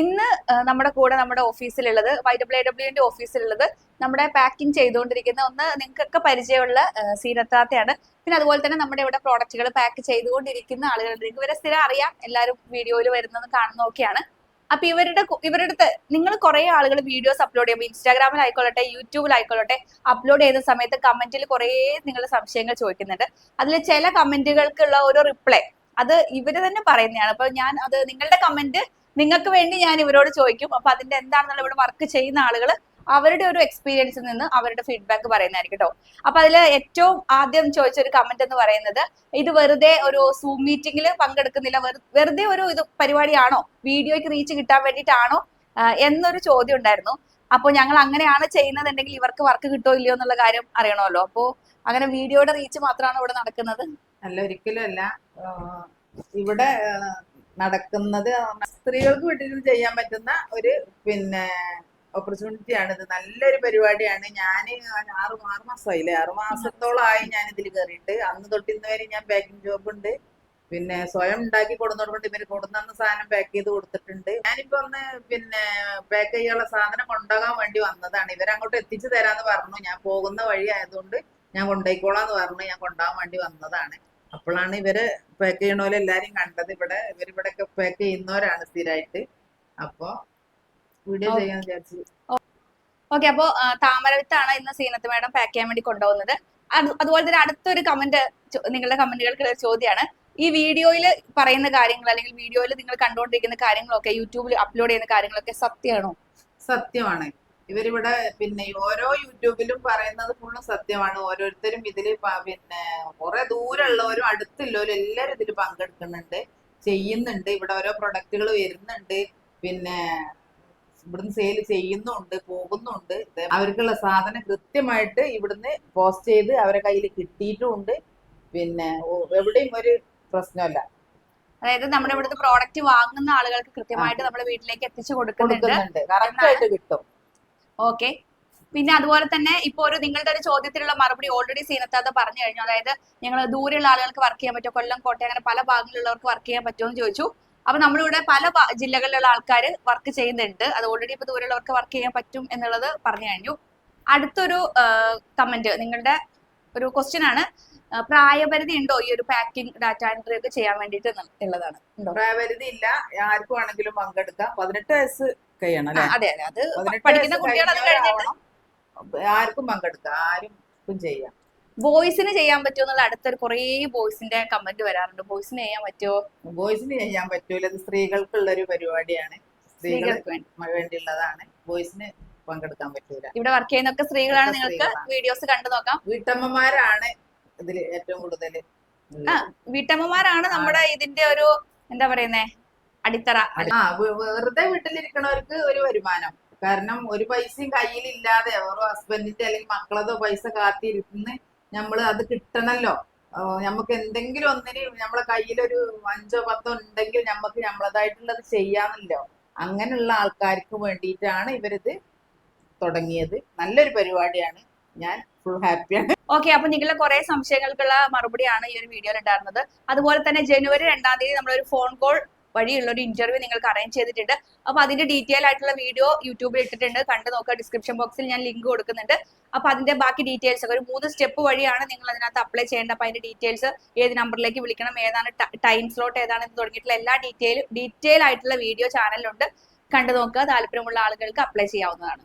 ഇന്ന് നമ്മുടെ കൂടെ നമ്മുടെ ഓഫീസിലുള്ളത് വൈ ഡബ്ല്യു ഡബ്ല്യുവിന്റെ ഓഫീസിലുള്ളത് നമ്മുടെ പാക്കിംഗ് ചെയ്തുകൊണ്ടിരിക്കുന്ന ഒന്ന് നിങ്ങൾക്കൊക്കെ പരിചയമുള്ള സീനത്താത്തയാണ്. പിന്നെ അതുപോലെ തന്നെ നമ്മുടെ ഇവിടെ പ്രോഡക്റ്റുകൾ പാക്ക് ചെയ്തുകൊണ്ടിരിക്കുന്ന ആളുകളുണ്ട്. നിങ്ങൾക്ക് ഇവരെ സ്ഥിരം അറിയാം. എല്ലാവരും വീഡിയോയിൽ വരുന്നത് കാണുന്നതൊക്കെയാണ്. അപ്പൊ ഇവരുടെ ഇവരുടെ നിങ്ങൾ കുറെ ആളുകൾ വീഡിയോസ് അപ്ലോഡ് ചെയ്യുമ്പോൾ ഇൻസ്റ്റാഗ്രാമിൽ ആയിക്കോളട്ടെ യൂട്യൂബിൽ ആയിക്കോളട്ടെ അപ്ലോഡ് ചെയ്യുന്ന സമയത്ത് കമന്റിൽ കുറേ നിങ്ങൾ സംശയങ്ങൾ ചോദിക്കുന്നുണ്ട്. അതിൽ ചില കമന്റുകൾക്കുള്ള ഒരു റിപ്ലൈ അത് ഇവർ തന്നെ പറയുന്നതാണ്. അപ്പൊ ഞാൻ അത് നിങ്ങളുടെ കമന്റ് നിങ്ങൾക്ക് വേണ്ടി ഞാൻ ഇവരോട് ചോദിക്കും. അപ്പൊ അതിന്റെ എന്താണെന്നുള്ള ഇവിടെ വർക്ക് ചെയ്യുന്ന ആളുകൾ അവരുടെ ഒരു എക്സ്പീരിയൻസിൽ നിന്ന് അവരുടെ ഫീഡ്ബാക്ക് പറയുന്നതായിരിക്കും കേട്ടോ അപ്പൊ അതിൽ ഏറ്റവും ആദ്യം ചോദിച്ച ഒരു കമന്റ് എന്ന് പറയുന്നത് ഇത് വെറുതെ ഒരു സൂം മീറ്റിംഗിൽ പങ്കെടുക്കുന്നില്ല വെറുതെ ഒരു ഇത് പരിപാടിയാണോ? വീഡിയോയ്ക്ക് റീച്ച് കിട്ടാൻ വേണ്ടിയിട്ടാണോ? എന്നൊരു ചോദ്യം ഉണ്ടായിരുന്നു. അപ്പോൾ ഞങ്ങൾ അങ്ങനെയാണ് ചെയ്യുന്നതെങ്കിൽ ഇവർക്ക് വർക്ക് കിട്ടോ ഇല്ലയോ എന്നുള്ള കാര്യം അറിയണമല്ലോ. അപ്പോൾ അങ്ങനെ വീഡിയോയുടെ റീച്ച് മാത്രമാണ് ഇവിടെ നടക്കുന്നത്? അല്ല ഒരിക്കലും അല്ല. ഇവിടെ നടക്കുന്നത് സ്ത്രീകൾക്ക് വീട്ടിൽ ചെയ്യാൻ പറ്റുന്ന ഒരു പിന്നെ ഓപ്പർച്യൂണിറ്റി ആണ് ഇത്. നല്ലൊരു പരിപാടിയാണ്. ഞാൻ ആറ് ആറ് മാസമായില്ലേ? ആറ് മാസത്തോളമായി ഞാൻ ഇതിൽ കയറിയിട്ട് അന്ന് തൊട്ട് ഇന്ന് വരെ ഞാൻ പാക്കിംഗ് ജോബ് ഉണ്ട്. പിന്നെ സ്വയം ഉണ്ടാക്കി കൊടുന്നോടുകൊണ്ട് ഇവർ കൊടുന്ന സാധനം പാക്ക് ചെയ്ത് കൊടുത്തിട്ടുണ്ട്. ഞാനിപ്പോ ഒന്ന് പിന്നെ പാക്ക് ചെയ്യാനുള്ള സാധനം കൊണ്ടുപോകാൻ വേണ്ടി വന്നതാണ്. ഇവരങ്ങോട്ട് എത്തിച്ചു തരാന്ന് പറഞ്ഞു. ഞാൻ പോകുന്ന വഴി ആയതുകൊണ്ട് ഞാൻ കൊണ്ടുപോയിക്കോളാന്ന് പറഞ്ഞു. ഞാൻ കൊണ്ടുപോകാൻ വേണ്ടി വന്നതാണ്. അപ്പോഴാണ് ഇവർ പാക്ക് ചെയ്യണ പോലെ എല്ലാരും കണ്ടത്. ഇവിടെ ഇവർ ഒക്കെ പാക്ക് ചെയ്യുന്നവരാണ് സ്ഥിരമായിട്ട് അപ്പൊ വീഡിയോ. ചെയ്യാൻ വിചാരിച്ചു. ഓക്കെ അപ്പോ താമരവിത്താണ് ഇന്ന് സീനത്ത് മാഡം പാക്ക് ചെയ്യാൻ വേണ്ടി കൊണ്ടുപോകുന്നത്. അതുപോലെ തന്നെ അടുത്തൊരു കമന്റ് നിങ്ങളുടെ കമന്റുകൾക്ക് ചോദ്യമാണ്. ഈ വീഡിയോയിൽ പറയുന്ന കാര്യങ്ങൾ അല്ലെങ്കിൽ വീഡിയോയിൽ നിങ്ങൾ കണ്ടുകൊണ്ടിരിക്കുന്ന കാര്യങ്ങളൊക്കെ യൂട്യൂബിൽ അപ്ലോഡ് ചെയ്യുന്ന കാര്യങ്ങളൊക്കെ സത്യമാണോ? സത്യമാണ്. ഇവരിവിടെ പിന്നെ ഓരോ യൂട്യൂബിലും പറയുന്നത് ഫുള്ളും സത്യമാണ്. ഓരോരുത്തരും ഇതിൽ പിന്നെ കുറെ ദൂരമുള്ളവരും അടുത്തുള്ളവരും എല്ലാവരും ഇതിൽ പങ്കെടുക്കുന്നുണ്ട്. ചെയ്യുന്നുണ്ട്. ഇവിടെ ഓരോ പ്രൊഡക്റ്റുകൾ വരുന്നുണ്ട്. പിന്നെ ഇവിടുന്ന് സെയിൽ ചെയ്യുന്നുണ്ട് പോകുന്നുണ്ട്. അവർക്കുള്ള സാധനം കൃത്യമായിട്ട് ഇവിടുന്ന് പോസ്റ്റ് ചെയ്ത് അവരെ കയ്യിൽ കിട്ടിയിട്ടുമുണ്ട് പിന്നെ എവിടെയും ഒരു പ്രശ്നമല്ല. അതായത് നമ്മുടെ ഇവിടുത്തെ പ്രോഡക്റ്റ് വാങ്ങുന്ന ആളുകൾക്ക് കൃത്യമായിട്ട് നമ്മുടെ വീട്ടിലേക്ക് എത്തിച്ചു കൊടുക്കുന്നുണ്ട്. കൊടുക്കുന്നുണ്ട്. കറക്റ്റ് ആയിട്ട് കിട്ടും. ഓക്കെ പിന്നെ അതുപോലെ തന്നെ ഇപ്പോൾ ഒരു നിങ്ങളുടെ ഒരു ചോദ്യത്തിലുള്ള മറുപടി ഓൾറെഡി സീനത്താത്ത പറഞ്ഞു കഴിഞ്ഞു. അതായത് ഞങ്ങൾ ദൂരെയുള്ള ആളുകൾക്ക് വർക്ക് ചെയ്യാൻ പറ്റുമോ? കൊല്ലം കോട്ടയം അങ്ങനെ പല ഭാഗങ്ങളിലുള്ളവർക്ക് വർക്ക് ചെയ്യാൻ പറ്റുമോ എന്ന് ചോദിച്ചു. അപ്പൊ നമ്മളിവിടെ പല ജില്ലകളിലുള്ള ആൾക്കാർ വർക്ക് ചെയ്യുന്നുണ്ട്. അത് ഓൾറെഡി ഇപ്പൊ ദൂരെയുള്ളവർക്ക് വർക്ക് ചെയ്യാൻ പറ്റും എന്നുള്ളത് പറഞ്ഞു കഴിഞ്ഞു. അടുത്തൊരു കമന്റ് നിങ്ങളുടെ ഒരു ക്വസ്റ്റ്യൻ ആണ്. പ്രായപരിധി ഉണ്ടോ ഈ ഒരു പാക്കിംഗ് ഡാറ്റ എൻട്രി ഒക്കെ ചെയ്യാൻ വേണ്ടിയിട്ട് എന്ന് ഉള്ളതാണ്. പ്രായപരിധി ഇല്ല. ആർക്കും വേണമെങ്കിലും പങ്കെടുക്കാം. പതിനെട്ട് വയസ്സ് അല്ലെ? അതെ അതെ. അത് പഠിക്കുന്ന കുട്ടികൾ അത് കഴിഞ്ഞിട്ട് ആർക്കും പങ്കെടുക്കാം ആരും ചെയ്യാം. ബോയ്സിന് ചെയ്യാൻ പറ്റുമോ എന്നുള്ള അടുത്തൊരു കുറേ ബോയ്സിന്റെ കമന്റ് വരാറുണ്ട്. ബോയ്സിന് ചെയ്യാൻ പറ്റുമോ? ബോയ്സിന് ചെയ്യാൻ പറ്റൂല. ഇത് സ്ത്രീകൾക്കുള്ള ഒരു പരിപാടിയാണ്. സ്ത്രീകൾക്ക് സ്ത്രീകൾക്ക് വേണ്ടി. വേണ്ടിയുള്ളതാണ്. ബോയ്സിന് പങ്കെടുക്കാൻ പറ്റൂല. ഇവിടെ വർക്ക് ചെയ്യുന്നൊക്കെ സ്ത്രീകളാണ്. നിങ്ങൾക്ക് വീഡിയോസ് കണ്ടു നോക്കാം. വീട്ടമ്മമാരാണ് ഇതിൽ ഏറ്റവും കൂടുതൽ ആ വീട്ടമ്മമാരാണ് നമ്മുടെ ഇതിന്റെ ഒരു എന്താ പറയുന്നേ? അടിത്തറ. ആ വെറുതെ വീട്ടിലിരിക്കണവർക്ക് ഒരു വരുമാനം. കാരണം ഒരു പൈസയും കയ്യിലില്ലാതെ ഓരോ ഹസ്ബൻഡിന്റെ അല്ലെങ്കിൽ മക്കളതോ പൈസ കാത്തിരുന്ന് നമ്മൾ അത് കിട്ടണല്ലോ. നമുക്ക് എന്തെങ്കിലും ഒന്നിന് നമ്മളെ കയ്യിലൊരു അഞ്ചോ പത്തോ ഉണ്ടെങ്കിൽ നമുക്ക് നമ്മളതായിട്ടുള്ളത് ചെയ്യാമല്ലോ അങ്ങനെയുള്ള ആൾക്കാർക്ക് വേണ്ടിയിട്ടാണ് ഇവരിത് തുടങ്ങിയത്. നല്ലൊരു പരിപാടിയാണ്. ഞാൻ ഫുൾ ഹാപ്പിയാണ് ഓക്കെ അപ്പൊ നിങ്ങളുടെ കുറെ സംശയങ്ങൾക്കുള്ള മറുപടിയാണ് ഈ ഒരു വീഡിയോയിൽ ഉണ്ടായിരുന്നത്. അതുപോലെ തന്നെ ജനുവരി രണ്ടാം തീയതി നമ്മളൊരു ഫോൺ കോൾ വഴിയുള്ള ഒരു ഇന്റർവ്യൂ നിങ്ങൾക്ക് അറേഞ്ച് ചെയ്തിട്ടുണ്ട്. അപ്പൊ അതിന്റെ ഡീറ്റെയിൽ ആയിട്ടുള്ള വീഡിയോ യൂട്യൂബിൽ ഇട്ടിട്ടുണ്ട്. കണ്ടു നോക്കുക. ഡിസ്ക്രിപ്ഷൻ ബോക്സിൽ ഞാൻ ലിങ്ക് കൊടുക്കുന്നുണ്ട്. അപ്പൊ അതിന്റെ ബാക്കി ഡീറ്റെയിൽസ് ഒക്കെ ഒരു മൂന്ന് സ്റ്റെപ്പ് വഴിയാണ് നിങ്ങൾ അതിനകത്ത് അപ്ലൈ ചെയ്യേണ്ടത്. അപ്പൊ അതിന്റെ ഡീറ്റെയിൽസ് ഏത് നമ്പറിലേക്ക് വിളിക്കണം ഏതാണ് ടൈം സ്ലോട്ട് ഏതാണ് എന്ന് തുടങ്ങിയിട്ടുള്ള എല്ലാ ഡീറ്റെയിൽ ഡീറ്റെയിൽ ആയിട്ടുള്ള വീഡിയോ ചാനലിലുണ്ട് കണ്ടു നോക്കുക. താല്പര്യമുള്ള ആളുകൾക്ക് അപ്ലൈ ചെയ്യാവുന്നതാണ്.